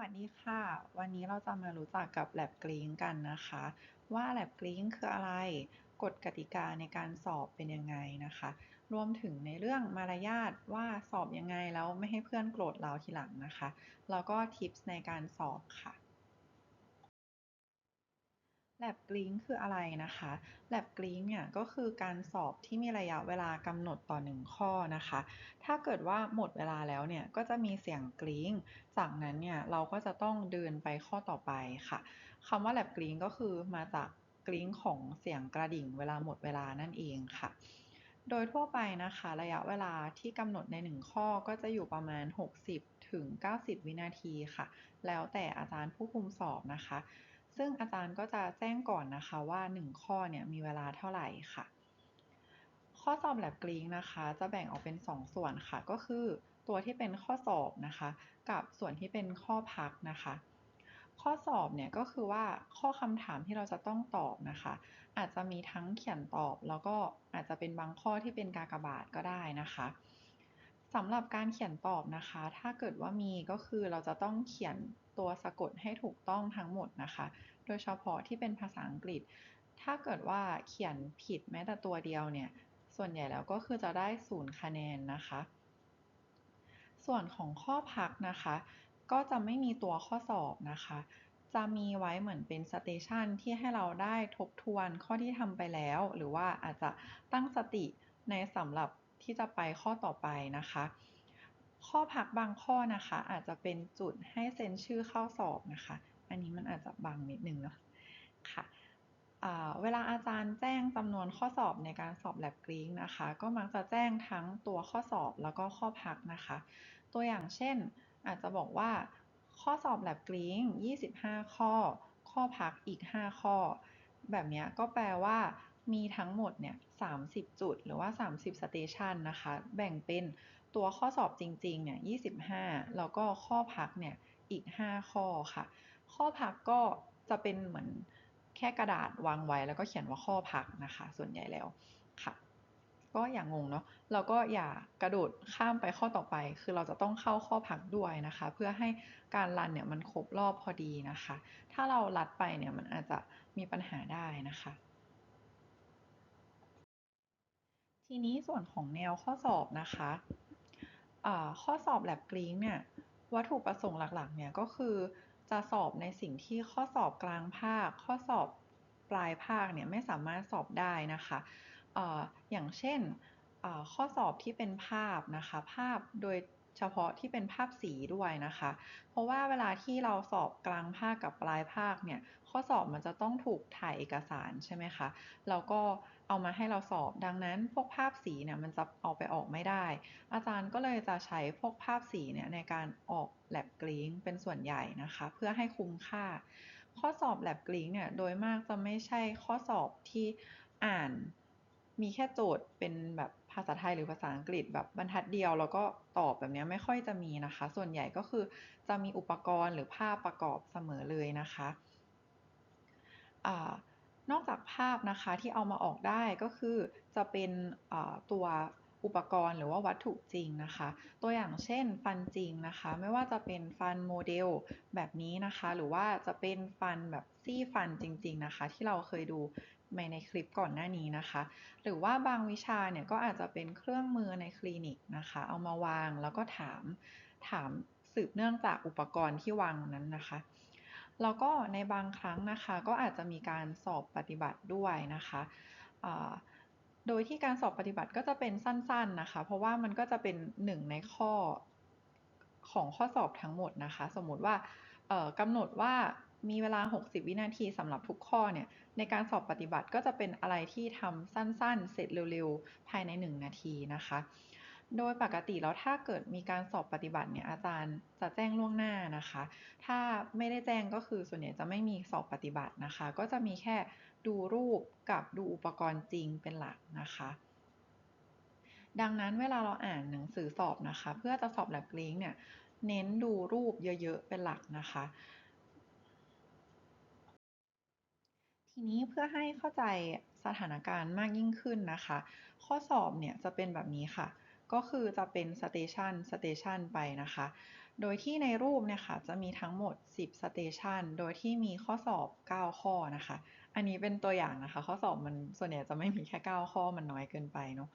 วัสดีค่ะ วันนี้เราจะมารู้จักกับ Lab Green กันนะคะ ว่า Lab Green คืออะไร กฎกติกาในการสอบเป็นยังไงนะคะ รวมถึงในเรื่องมารยาทว่าสอบยังไงแล้วไม่ให้เพื่อนโกรธเราทีหลังนะคะ แล้วก็ทิปส์ในการสอบค่ะ Lab Green คืออะไรนะคะ Lab Green เนี่ยก็คือการสอบที่มีระยะเวลากำหนดต่อหนึ่งข้อนะคะ ถ้าเกิดว่าหมดเวลาแล้วเนี่ยก็จะมีเสียงกรี๊งจากนั้นเนี่ยเราก็จะต้องเดินไปข้อต่อไปค่ะคำว่า Lab Green ก็คือมาจากกรี๊งของเสียงกระดิ่งเวลาหมดเวลานั่นเองค่ะ โดยทั่วไปนะคะระยะเวลาที่กำหนดในหนึ่งข้อก็จะอยู่ประมาณ 60 ถึง 90 วินาทีค่ะ แล้วแต่อาจารย์ผู้คุมสอบนะคะ ซึ่งอาจารย์ก็จะแจ้งก่อนนะคะว่า 1 ข้อเนี่ยมีเวลาเท่าไหร่ค่ะ ข้อสอบแลบกรีงนะคะ จะแบ่งออกเป็น 2 ส่วนค่ะ ก็คือตัวที่เป็นข้อสอบนะคะ กับส่วนที่เป็นข้อพักนะคะ ข้อสอบเนี่ยก็คือว่าข้อคำถามที่เราจะต้องตอบนะคะ อาจจะมีทั้งเขียนตอบแล้วก็อาจจะเป็นบางข้อที่เป็นกากบาทก็ได้นะคะสำหรับการเขียนตอบนะคะ ถ้าเกิดว่ามีก็คือเราจะต้องเขียนตัวสะกดให้ถูกต้องทั้งหมดนะคะ โดยเฉพาะที่เป็นภาษาอังกฤษ ถ้าเกิดว่าเขียนผิดแม้แต่ตัวเดียวเนี่ย ส่วนใหญ่แล้วก็คือจะได้ศูนย์คะแนนนะคะ ส่วนของข้อพักนะคะ ก็จะไม่มีตัวข้อสอบนะคะ จะมีไว้เหมือนเป็นสเตชันที่ให้เราได้ทบทวนข้อที่ทำไปแล้ว หรือว่าอาจจะตั้งสติในสำหรับที่จะไปข้อต่อไปนะคะ ข้อพักบางข้อนะคะ อาจจะเป็นจุดให้เซ็นชื่อเข้าสอบนะคะ อันนี้มันอาจจะบังนิดนึงเนาะค่ะเวลาอาจารย์แจ้งจำนวนข้อสอบในการสอบแลบกรีงนะคะ ก็มักจะแจ้งทั้งตัวข้อสอบแล้วก็ข้อพักนะคะ ตัวอย่างเช่น อาจจะบอกว่า ข้อสอบแลบกรีง25 ข้อ ข้อพักอีก 5 ข้อ แบบนี้ก็แปลว่า มีทั้งหมดเนี่ย30 จุด หรือว่า 30สเตชันนะคะ แบ่งเป็นตัวข้อสอบจริงๆเนี่ย25 แล้วก็ข้อพักเนี่ยอีก 5 ข้อค่ะ ข้อพักก็จะเป็นเหมือนแค่กระดาษวางไว้แล้วก็เขียนว่าข้อพักนะคะ ส่วนใหญ่แล้วค่ะ ก็อย่างงงเนาะเราก็อย่ากระโดดข้ามไปข้อต่อไป คือเราจะต้องเข้าข้อพักด้วยนะคะ เพื่อให้การรันเนี่ยมันครบรอบพอดีนะคะ ถ้าเราลัดไปเนี่ยมันอาจจะมีปัญหาได้นะคะทีนี้ส่วนของแนวข้อสอบนะคะข้อสอบแลบกรีงเนี่ยวัตถุประสงค์หลักๆเนี่ยก็คือ จะสอบในสิ่งที่ข้อสอบกลางภาค ข้อสอบปลายภาคเนี่ยไม่สามารถสอบได้นะคะออย่างเช่นข้อสอบที่เป็นภาพนะคะ ภาพโดยเฉพาะที่เป็นภาพสีด้วยนะคะ เพราะว่าเวลาที่เราสอบกลางภาคกับปลายภาคเนี่ย ข้อสอบมันจะต้องถูกถ่ายเอกสารใช่ไหมคะ แล้วก็ เอามาให้เราสอบ ดังนั้นพวกภาพสีเนี่ยมันจะเอาไปออกไม่ได้ อาจารย์ก็เลยจะใช้พวกภาพสีเนี่ยในการออกแลบกรีงเป็นส่วนใหญ่นะคะ เพื่อให้คุ้มค่า ข้อสอบแลบกรีงเนี่ยโดยมากจะไม่ใช่ข้อสอบที่อ่านมีแค่โจทย์เป็นแบบภาษาไทยหรือภาษาอังกฤษแบบบรรทัดเดียว แล้วก็ตอบแบบนี้ไม่ค่อยจะมีนะคะ ส่วนใหญ่ก็คือจะมีอุปกรณ์หรือภาพประกอบเสมอเลยนะคะอ นอกจากภาพนะคะที่เอามาออกได้ก็คือจะเป็นตัวอุปกรณ์หรือว่าวัตถุจริงนะคะ ตัวอย่างเช่นฟันจริงนะคะ ไม่ว่าจะเป็นฟันโมเดลแบบนี้นะคะ หรือว่าจะเป็นฟันแบบซี่ฟันจริง ๆนะคะ ที่เราเคยดูในในคลิปก่อนหน้านี้นะคะ หรือว่าบางวิชาเนี่ยก็อาจจะเป็นเครื่องมือในคลินิกนะคะ เอามาวางแล้วก็ถามถามสืบเนื่องจากอุปกรณ์ที่วางนั้นนะคะ แล้วก็ในบางครั้งนะคะก็อาจจะมีการสอบปฏิบัติด้วยนะคะโดยที่การสอบปฏิบัติก็จะเป็นสั้นๆนะคะ เพราะว่ามันก็จะเป็นหนึ่งในข้อของข้อสอบทั้งหมดนะคะ สมมติว่ากำหนดว่ามีเวลา 60 วินาทีสำหรับทุกข้อเนี่ย ในการสอบปฏิบัติก็จะเป็นอะไรที่ทำสั้นๆ เสร็จเร็วๆ ภายใน 1 นาทีนะคะ โดยปกติแล้วถ้าเกิดมีการสอบปฏิบัติเนี่ยอาจารย์จะแจ้งล่วงหน้านะคะ ถ้าไม่ได้แจ้งก็คือส่วนใหญ่จะไม่มีสอบปฏิบัตินะคะ ก็จะมีแค่ดูรูปกับดูอุปกรณ์จริงเป็นหลักนะคะ ดังนั้นเวลาเราอ่านหนังสือสอบนะคะ เพื่อจะสอบแลบลิงเนี่ยเน้นดูรูปเยอะๆเป็นหลักนะคะ ทีนี้เพื่อให้เข้าใจสถานการณ์มากยิ่งขึ้นนะคะ ข้อสอบเนี่ยจะเป็นแบบนี้ค่ะ ก็คือจะเป็นสเตชันสเตชันไปนะคะ โดยที่ในรูปเนี่ยค่ะจะมีทั้งหมด 10 station โดยที่มีข้อสอบ 9 ข้อนะคะ อันนี้เป็นตัวอย่างนะคะ ข้อสอบมันส่วนใหญ่จะไม่มีแค่ 9 ข้อมันน้อยเกินไปเนาะ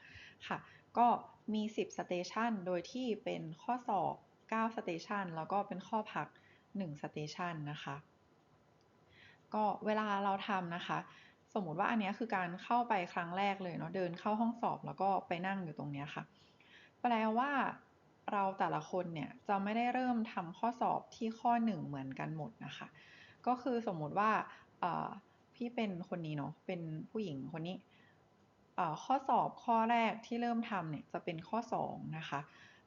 ค่ะ ก็มี 10 station โดยที่เป็นข้อสอบ9 station แล้วก็เป็นข้อพัก1 station นะคะ ก็เวลาเราทำนะคะสมมุติว่าอันนี้คือการเข้าไปครั้งแรกเลยเนาะเดินเข้าห้องสอบแล้วก็ไปนั่งอยู่ตรงนี้ค่ะ แปลว่าเราแต่ละคนเนี่ยจะไม่ได้เริ่มทำข้อสอบที่ข้อ1เหมือนกันหมดนะคะ ก็คือสมมุติว่าพี่เป็นคนนี้เนาะเป็นผู้หญิงคนนี้ข้อสอบข้อแรกที่เริ่มทำเนี่ยจะเป็นข้อ2นะคะ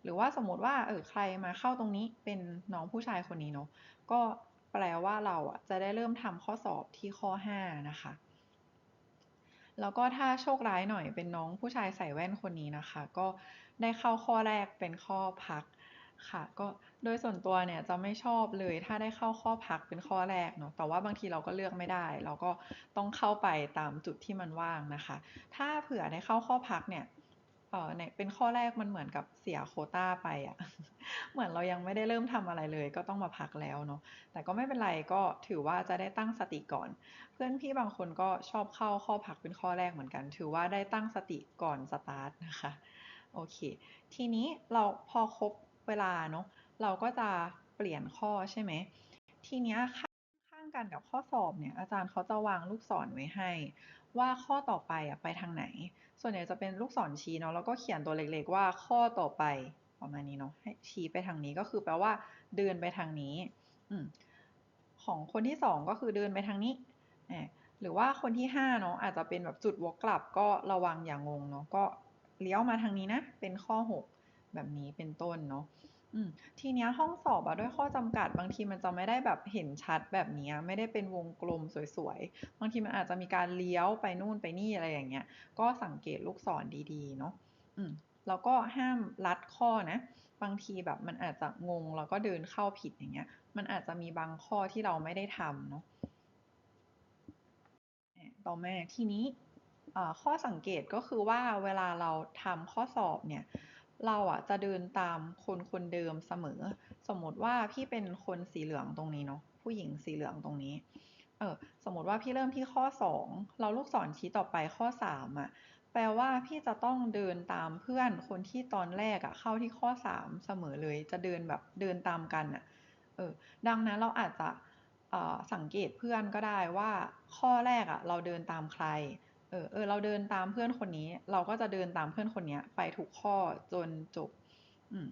หรือว่าสมมติว่าเออใครมาเข้าตรงนี้เป็นน้องผู้ชายคนนี้เนาะก็แปลว่าเราอะจะได้เริ่มทำข้อสอบที่ข้อ5นะคะ แล้วก็ถ้าโชคร้ายหน่อยเป็นน้องผู้ชายใส่แว่นคนนี้นะคะ ก็ได้เข้าข้อแรกเป็นข้อพักค่ะ ก็โดยส่วนตัวเนี่ยจะไม่ชอบเลย ถ้าได้เข้าข้อพักเป็นข้อแรกเนาะแต่ว่าบางทีเราก็เลือกไม่ได้ เราก็ต้องเข้าไปตามจุดที่มันว่างนะคะ ถ้าเผื่อได้เข้าข้อพักเนี่ย เออเนี่ยเป็นข้อแรกมันเหมือนกับเสียโคต้าไปอะ่ะ เหมือนเรายังไม่ได้เริ่มทำอะไรเลย ก็ต้องมาพักแล้วเนาะแต่ก็ไม่เป็นไรก็ถือว่าจะได้ตั้งสติก่อน เพื่อนพี่บางคนก็ชอบเข้าข้อพักเป็นข้อแรกเหมือนกัน ถือว่าได้ตั้งสติก่อนสตาร์ทนะคะโอเค ทีนี้เราพอครบเวลาเนาะเราก็จะเปลี่ยนข้อใช่ไหมทีนี้ข้างกันกับข้อสอบเนี่ยอาจารย์เขาจะวางลูกศรไว้ให้ ว่าข้อต่อไปอะไปทางไหน ส่วนใหญ่จะเป็นลูกศรชี้เนาะแล้วก็เขียนตัวเล็กๆว่าข้อต่อไปประมาณนี้เนาะให้ชี้ไปทางนี้ก็คือแปลว่า เดินไปทางนี้อืของคนที่สองก็คือเดินไปทางนี้หรือว่าคนที่ห้าเนาะอาจจะเป็นแบบจุดวกกลับก็ระวังอย่างงงเนาะก็เลี้ยวมาทางนี้นะ เป็นข้อหกแบบนี้เป็นต้นเนาะ ทีนี้ห้องสอบอะ ด้วยข้อจำกัด บางทีมันจะไม่ได้แบบเห็นชัดแบบนี้ไม่ได้เป็นวงกลมสวย ๆ บางทีมันอาจจะมีการเลี้ยวไปนู่นไปนี่ อะไรอย่างเงี้ย ก็สังเกตลูกศรดี ๆ เนาะ อืม แล้วก็ห้ามลัดข้อนะ บางทีแบบมันอาจจะงง แล้วก็เดินเข้าผิด อย่างเงี้ย มันอาจจะมีบางข้อที่เราไม่ได้ทำเนาะต่อมา ทีนี้ข้อสังเกต ก็คือว่าเวลาเราทำข้อสอบเนี่ย เราอะจะเดินตามคนคนเดิมเสมอ สมมติว่าพี่เป็นคนสีเหลืองตรงนี้เนาะผู้หญิงสีเหลืองตรงนี้เออสมมติว่าพี่เริ่มที่ข้อสองเราลูกศรชี้ต่อไปข้อสามอะแปลว่าพี่จะต้องเดินตามเพื่อนคนที่ตอนแรกอะเข้าที่ข้อสามเสมอเลย จะเดินแบบเดินตามกันอะเออดังนั้นเราอาจจะสังเกตเพื่อนก็ได้ว่าข้อแรกอะเราเดินตามใคร เออเออเราเดินตามเพื่อนคนนี้ เราก็จะเดินตามเพื่อนคนนี้ไปทุกข้อจนจบ อืม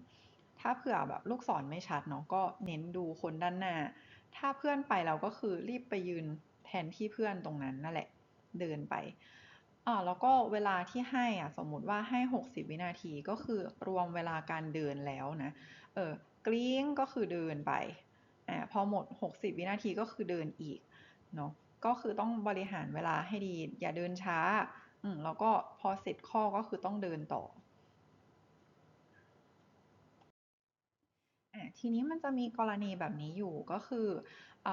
ถ้าเผื่อแบบลูกศรไม่ชัดเนาะก็เน้นดูคนด้านหน้า ถ้าเพื่อนไปเราก็คือรีบไปยืนแทนที่เพื่อนตรงนั้นนั่นแหละ เดินไปอ่าแล้วก็เวลาที่ให้อะสมมุติว่าให้ 60 วินาทีก็คือรวมเวลาการเดินแล้วนะ เออกลิ้งก็คือเดินไปอ่าพอหมด 60 วินาทีก็คือเดินอีกเนาะ ก็คือต้องบริหารเวลาให้ดี อย่าเดินช้า อืมแล้วก็พอเสร็จข้อก็คือต้องเดินต่ออทีนี้มันจะมีกรณีแบบนี้อยู่ก็คืออ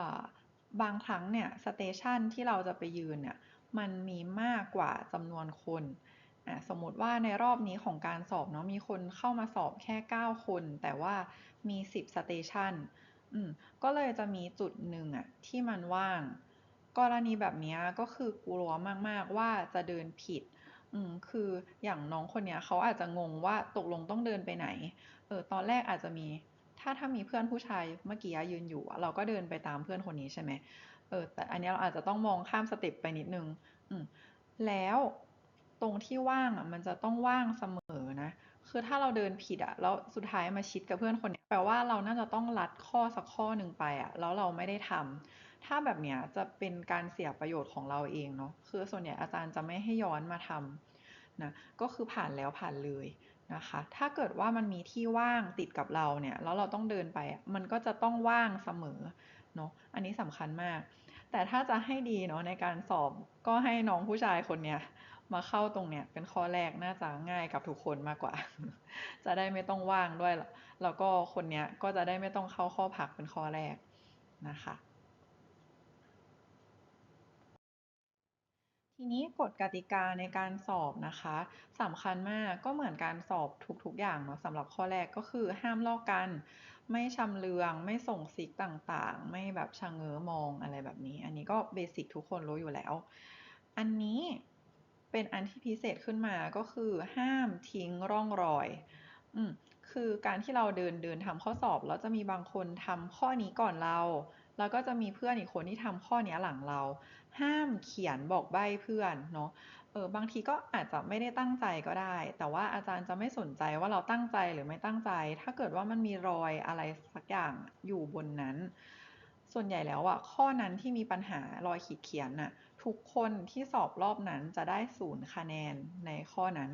บางครั้งเนี่ยสเตชันที่เราจะไปยืนเนี่ยมันมีมากกว่าจำนวนคนสมมติว่าในรอบนี้ของการสอบเนาะมีคนเข้ามาสอบแค่ 9 คน แต่ว่ามี 10สเตชันก็เลยจะมีจุดหนึ่งอะที่มันว่าง กรณีแบบนี้ก็คือกลัวมาก ๆ ว่าจะเดินผิด อืม คืออย่างน้องคนเนี้ยเขาอาจจะงงว่าตกลงต้องเดินไปไหน เออ ตอนแรกอาจจะมี ถ้าถ้ามีเพื่อนผู้ชายเมื่อกี้ยืนอยู่เราก็เดินไปตามเพื่อนคนนี้ใช่ไหม เออ แต่อันนี้เราอาจจะต้องมองข้ามสเต็ปไปนิดนึง อืม แล้วตรงที่ว่างอะมันจะต้องว่างเสมอ คือถ้าเราเดินผิดอะแล้วสุดท้ายมาชิดกับเพื่อนคนนี้แปลว่าเราน่าจะต้องลัดข้อสักข้อหนึ่งไปอะแล้วเราไม่ได้ทำถ้าแบบเนี้ยจะเป็นการเสียประโยชน์ของเราเองเนาะคือส่วนใหญ่อาจารย์จะไม่ให้ย้อนมาทำนะก็คือผ่านแล้วผ่านเลยนะคะ ถ้าเกิดว่ามันมีที่ว่างติดกับเราเนี่ยแล้วเราต้องเดินไปมันก็จะต้องว่างเสมอเนาะอันนี้สำคัญมาก แต่ถ้าจะให้ดีเนาะในการสอบก็ให้น้องผู้ชายคนเนี้ย มาเข้าตรงเนี้ยเป็นข้อแรกน่าจะง่ายกับทุกคนมากกว่า จะได้ไม่ต้องว่างด้วย แล้วก็คนเนี้ยก็จะได้ไม่ต้องเข้าข้อพักเป็นข้อแรกนะคะ ทีนี้กฎกติกาในการสอบนะคะสำคัญมากก็เหมือนการสอบทุกๆอย่างเนาะสำหรับข้อแรกก็คือห้ามลอกกัน ไม่ชำเลืองไม่ส่งซิกต่างๆ ไม่แบบชะเง้อมองอะไรแบบนี้ อันนี้ก็เบสิกทุกคนรู้อยู่แล้ว อันนี้ เป็นอันที่พิเศษขึ้นมาก็คือห้ามทิ้งร่องรอยอืมคือการที่เราเดินเดินทำข้อสอบแล้วจะมีบางคนทำข้อนี้ก่อนเรา แล้วก็จะมีเพื่อนอีกคนที่ทำข้อนี้หลังเรา ห้ามเขียนบอกใบ้เพื่อนเนาะเออบางทีก็อาจจะไม่ได้ตั้งใจก็ได้ แต่ว่าอาจารย์จะไม่สนใจว่าเราตั้งใจหรือไม่ตั้งใจ ถ้าเกิดว่ามันมีรอยอะไรสักอย่างอยู่บนนั้น ส่วนใหญ่แล้วอะข้อนั้นที่มีปัญหารอยขีดเขียนน่ะ ทุกคนที่สอบรอบนั้นจะได้ศูนย์คะแนนในข้อนั้น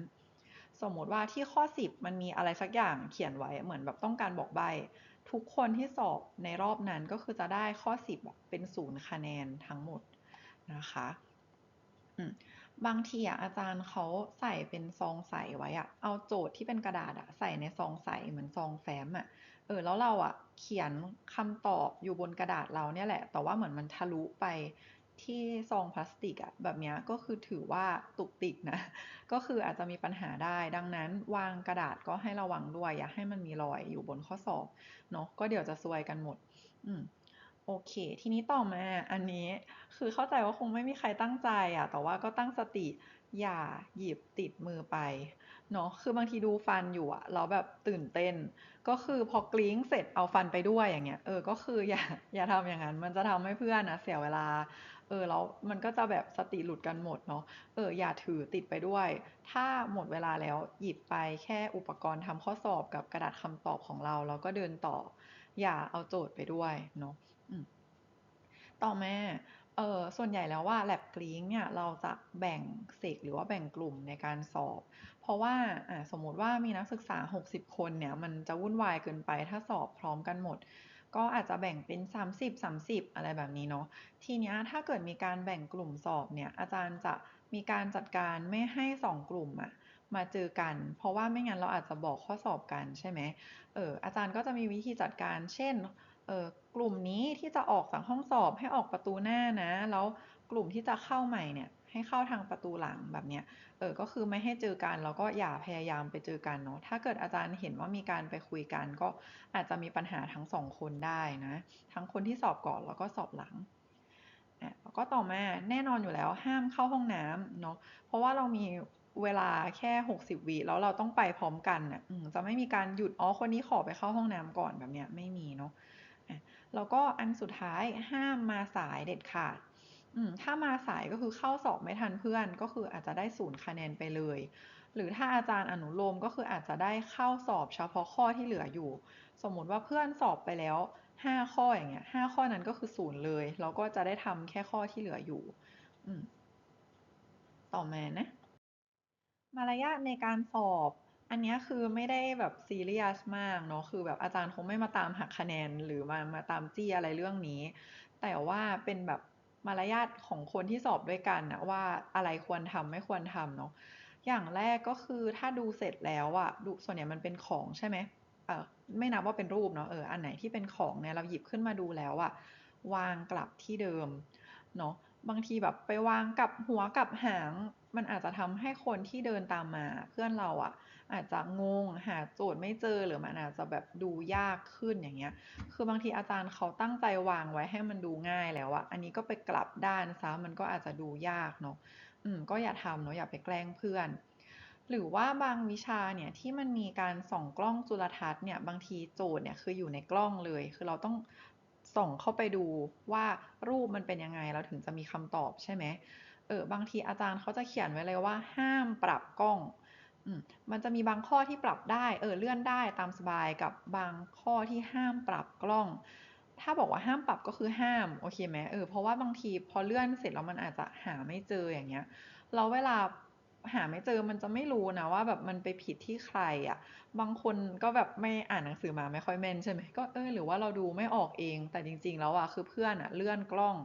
สมมติว่าที่ข้อ 10 มันมีอะไรสักอย่างเขียนไว้เหมือนแบบต้องการบอกใบ ทุกคนที่สอบในรอบนั้นก็คือจะได้ข้อ 10 เป็นศูนย์คะแนนทั้งหมดนะคะบางทีอะอาจารย์เขาใส่เป็นซองใสไว้อะ เอาโจทย์ที่เป็นกระดาษอะใส่ในซองใสเหมือนซองแฟ้มอะ เออแล้วเราอะเขียนคำตอบอยู่บนกระดาษเราเนี่ยแหละ แต่ว่าเหมือนมันทะลุไป ที่ซองพลาสติกอะแบบนี้ก็คือถือว่าตุกติกนะ ก็คืออาจจะมีปัญหาได้ ดังนั้นวางกระดาษก็ให้ระวังด้วย อย่าให้มันมีรอยอยู่บนข้อสอบเนาะก็เดี๋ยวจะซวยกันหมด อืมโอเค ทีนี้ต่อมาอันนี้คือเข้าใจว่าคงไม่มีใครตั้งใจอะแต่ว่าก็ตั้งสติอย่าหยิบติดมือไปเนาะคือบางทีดูฟันอยู่อะแล้วแบบตื่นเต้น ก็คือพอกลิ้งเสร็จเอาฟันไปด้วยอย่างเงี้ยเออก็คืออย่าอย่าทำอย่างนั้น มันจะทำให้เพื่อนนะเสียเวลา เออแล้วมันก็จะแบบสติหลุดกันหมดเนาะเอออย่าถือติดไปด้วย ถ้าหมดเวลาแล้วหยิบไปแค่อุปกรณ์ทำข้อสอบกับกระดาษคำตอบของเรา แล้วก็เดินต่อ อย่าเอาโจทย์ไปด้วยเนาะต่อมาเออส่วนใหญ่แล้วว่า lab g r e e เนี่ยเราจะแบ่งเซกหรือว่าแบ่งกลุ่มในการสอบ เพราะว่าอ่าสมมติว่ามีนักศึกษา 60 คนเนี่ยมันจะวุ่นวายเกินไปถ้าสอบพร้อมกันหมด ก็อาจจะแบ่งเป็น 30 30 อะไรแบบนี้เนาะทีนี้ถ้าเกิดมีการแบ่งกลุ่มสอบเนี่ยอาจารย์จะมีการจัดการไม่ให้ 2 กลุ่มอะมาเจอกัน เพราะว่าไม่งั้นเราอาจจะบอกข้อสอบกันใช่ไหมเอออาจารย์ก็จะมีวิธีจัดการ เช่นเออกลุ่มนี้ที่จะออกจากห้องสอบให้ออกประตูหน้านะ แล้วกลุ่มที่จะเข้าใหม่เนี่ย ให้เข้าทางประตูหลังแบบเนี้ย เออ ก็คือไม่ให้เจอกันแล้วก็อย่าพยายามไปเจอกันเนาะ ถ้าเกิดอาจารย์เห็นว่ามีการไปคุยกัน ก็อาจจะมีปัญหาทั้งสองคนได้นะ ทั้งคนที่สอบก่อนแล้วก็สอบหลังอะแล้วก็ต่อมาแน่นอนอยู่แล้วห้ามเข้าห้องน้ำเนาะ เพราะว่าเรามีเวลาแค่ 60วิแล้วเราต้องไปพร้อมกันอะจะไม่มีการหยุด อ๋อ คนนี้ขอไปเข้าห้องน้ำก่อนแบบเนี้ยไม่มีเนาะแล้วก็อันสุดท้ายห้ามมาสายเด็ดขาด ถ้ามาสายก็คือเข้าสอบไม่ทันเพื่อน ก็คืออาจจะได้ศูนย์คะแนนไปเลย หรือถ้าอาจารย์อนุโลมก็คืออาจจะได้เข้าสอบเฉพาะข้อที่เหลืออยู่ สมมุติว่าเพื่อนสอบไปแล้วห้าข้ออย่างเงี้ยห้าข้อนั้นก็คือศูนย์เลยเราก็จะได้ทำแค่ข้อที่เหลืออยู่ต่อมานะ มารยาทในการสอบ อันนี้คือไม่ได้แบบซีเรียสมากเนาะคือแบบอาจารย์คงไม่มาตามหักคะแนนหรือมามาตามจี้อะไรเรื่องนี้ แต่ว่าเป็นแบบ มารยาทของคนที่สอบด้วยกันนะว่าอะไรควรทำไม่ควรทำเนาะอย่างแรกก็คือถ้าดูเสร็จแล้วอะดูส่วนใหญ่มันเป็นของใช่ไหมเออไม่นับว่าเป็นรูปเนาะเอออันไหนที่เป็นของเนี่ยเราหยิบขึ้นมาดูแล้วอะวางกลับที่เดิมเนาะ บางทีแบบไปวางกับหัวกับหาง มันอาจจะทำให้คนที่เดินตามมา เพื่อนเราอะอาจจะงงหาโจทย์ไม่เจอหรือมันอาจจะแบบดูยากขึ้นอย่างเงี้ย คือบางทีอาจารย์เขาตั้งใจวางไว้ให้มันดูง่ายแล้วอะอันนี้ก็ไปกลับด้านซะมันก็อาจจะดูยากเนาะอืมก็อย่าทำเนาะอย่าไปแกล้งเพื่อน หรือว่าบางวิชาเนี่ยที่มันมีการส่องกล้องจุลทรรศน์เนี่ยบางทีโจทย์เนี่ยคืออยู่ในกล้องเลย คือเราต้อง ส่องเข้าไปดูว่ารูปมันเป็นยังไงเราถึงจะมีคำตอบใช่ไหมเออบางทีอาจารย์เขาจะเขียนไว้เลยว่าห้ามปรับกล้องมันจะมีบางข้อที่ปรับได้ เออเลื่อนได้ตามสบายกับบางข้อที่ห้ามปรับกล้อง ถ้าบอกว่าห้ามปรับก็คือห้ามโอเคไหมเออเพราะว่าบางทีพอเลื่อนเสร็จแล้วมันอาจจะหาไม่เจออย่างเงี้ยเราเวลา หาไม่เจอมันจะไม่รู้นะว่าแบบมันไปผิดที่ใครอะ่ะ บางคนก็แบบไม่อ่านหนังสือมาไม่ค่อยแม่นใช่ไหมก็เออหรือว่าเราดูไม่ออกเอง แต่จริง ๆ แล้วอะคือเพื่อนอะเลื่อนกล้อง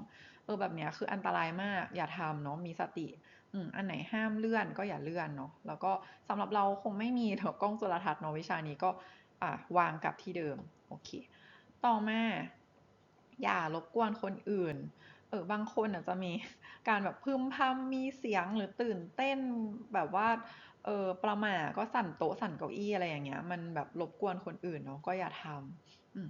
เออแบบเนี้ยคืออันตรายมากอย่าทำเนาะมีสติอืมอันไหนห้ามเลื่อนก็อย่าเลื่อนเนาะแล้วก็สำหรับเราคงไม่มีเถอะกล้องจุลทรรศน์เนาะวิชานี้ก็อ่าวางกับที่เดิมโอเค ต่อมาอย่ารบกวนคนอื่น ออบางคนอาจจะมีการแบบพึมพำมีเสียงหรือตื่นเต้นแบบว่าเออประมาก็สั่นโต๊ะสั่นเก้าอี้อะไรอย่างเงี้ย มันแบบรบกวนคนอื่นเนาะก็อย่าทอืม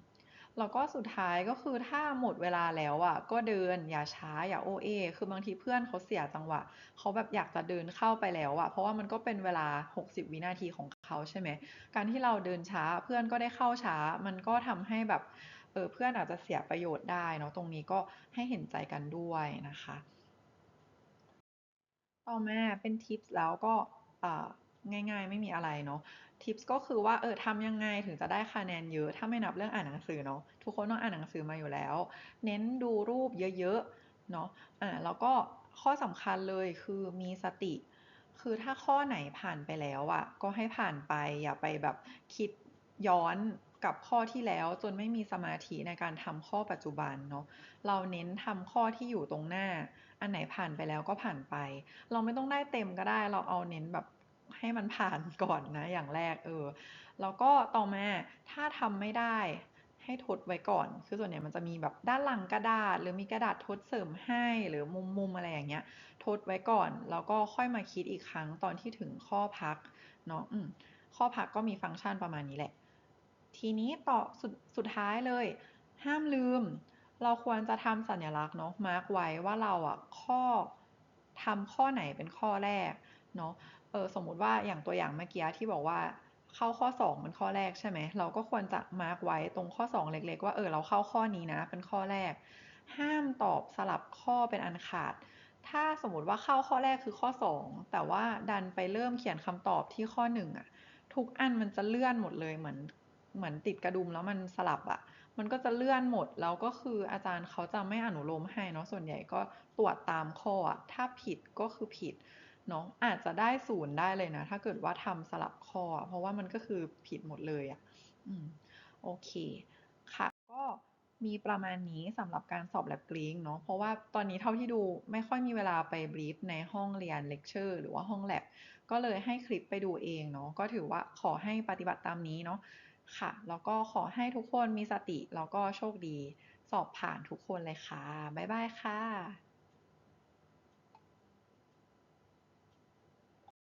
แล้วก็สุดท้ายก็คือถ้าหมดเวลาแล้วอะก็เดินอย่าช้าอย่าโอเอคือบางทีเพื่อนเขาเสียจังหวะเขาแบบอยากจะเดินเข้าไปแล้วอะเพราะว่ามันก็เป็นเวลา 60 วินาทีของเขาใช่ไหมการที่เราเดินช้าเพื่อนก็ได้เข้าช้า มันก็ทำให้แบบ เออเพื่อนอาจจะเสียประโยชน์ได้เนาะตรงนี้ก็ให้เห็นใจกันด้วยนะคะ ต่อมาเป็นทิปส์แล้วก็ง่ายๆ ไม่มีอะไรเนาะทิปส์ก็คือว่าเออทำยังไงถึงจะได้คะแนนเยอะ ถ้าไม่นับเรื่องอ่านหนังสือเนาะทุกคนต้องอ่านหนังสือมาอยู่แล้ว เน้นดูรูปเยอะๆเนาะอ่าแล้วก็ข้อสำคัญเลยคือมีสติ คือถ้าข้อไหนผ่านไปแล้วอะก็ให้ผ่านไปอย่าไปแบบคิดย้อน กับข้อที่แล้วจนไม่มีสมาธิในการทำข้อปัจจุบันเนาะเราเน้นทำข้อที่อยู่ตรงหน้า อันไหนผ่านไปแล้วก็ผ่านไป เราไม่ต้องได้เต็มก็ได้ เราเอาเน้นแบบให้มันผ่านก่อนนะอย่างแรกเออแล้วก็ต่อมาถ้าทำไม่ได้ให้ทดไว้ก่อน คือส่วนใหญ่มันจะมีแบบด้านหลังกระดาษ หรือมีกระดาษทดเสริมให้หรือมุมมุมอะไรอย่างเงี้ย ทดไว้ก่อน แล้วก็ค่อยมาคิดอีกครั้งตอนที่ถึงข้อพักเนาะข้อพักก็มีฟังก์ชันประมาณนี้แหละ ทีนี้ต่อสุดสุดท้ายเลย ห้ามลืม เราควรจะทำสัญลักษณ์เนาะมาร์กไว้ว่าเราอะข้อทำข้อไหนเป็นข้อแรกเนาะเออสมมุติว่าอย่างตัวอย่างเมื่อกี้ที่บอกว่าเข้าข้อ 2 เป็นข้อแรกใช่ไหม เราก็ควรจะมาร์กไว้ตรงข้อ 2 เล็ก ๆ ว่าเออเราเข้าข้อนี้นะ เป็นข้อแรก ห้ามตอบสลับข้อเป็นอันขาด ถ้าสมมติว่าเข้าข้อแรกคือข้อ 2 แต่ว่าดันไปเริ่มเขียนคำตอบที่ข้อ1อะทุกอันมันจะเลื่อนหมดเลยเหมือน เหมือนติดกระดุมแล้วมันสลับอะ มันก็จะเลื่อนหมด แล้วก็คืออาจารย์เขาจะไม่อนุโลมให้เนาะส่วนใหญ่ก็ตรวจตามข้ออะถ้าผิดก็คือผิดเนาะอาจจะได้ศูนย์ได้เลยนะ ถ้าเกิดว่าทำสลับข้อ เพราะว่ามันก็คือผิดหมดเลยอะอืมโอเคค่ะ ก็มีประมาณนี้สำหรับการสอบแลบกริ้งเนาะเพราะว่าตอนนี้เท่าที่ดูไม่ค่อยมีเวลาไปบรีฟในห้องเรียนเลคเชอร์หรือว่าห้องแลบก็เลยให้คลิปไปดูเองเนาะก็ถือว่าขอให้ปฏิบัติตามนี้เนาะ ค่ะ แล้วก็ขอให้ทุกคนมีสติ แล้วก็โชคดี สอบผ่านทุกคนเลยค่ะ บ๊ายบายค่ะ